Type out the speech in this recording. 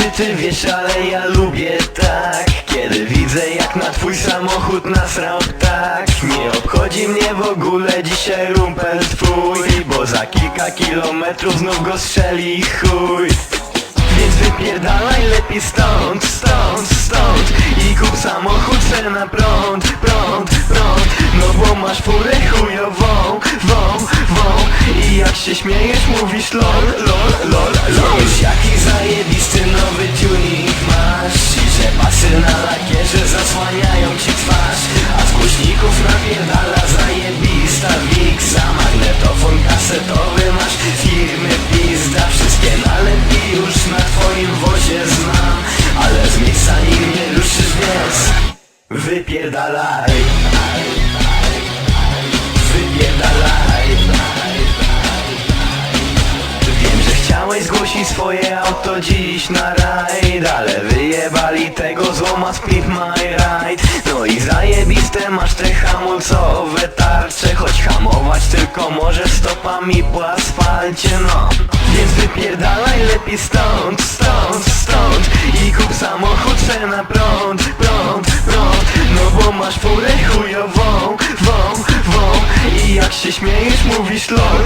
czy ty wiesz, ale ja lubię tak. Kiedy widzę jak na twój samochód nasrał tak Nie obchodzi mnie w ogóle dzisiaj rumpel twój Bo za kilka kilometrów znów go strzeli chuj. Więc wypierdalaj lepiej stąd, stąd, stąd I kup samochód se na prąd, prąd, prąd. No bo masz furę chujową, wą, wą. I jak się śmiejesz mówisz lol, lol, lol, lol twarz A z głośników napierdala zajebista Wixa Magnetofon kasetowy masz firmy pizda. Wszystkie nalepki już na twoim wozie znam Ale z miejsca nie ruszysz, więc Wypierdalaj zgłosić swoje auto dziś na rajd Ale wyjebali tego złoma Split My Ride. No i zajebiste masz te hamulcowe tarcze Choć hamować tylko możesz stopami po asfalcie, no. Więc wypierdalaj lepiej stąd, stąd, stąd I kup samochód se na prąd, prąd, prąd. No bo masz furę chujową, wą, wą I jak się śmiejesz mówisz lol,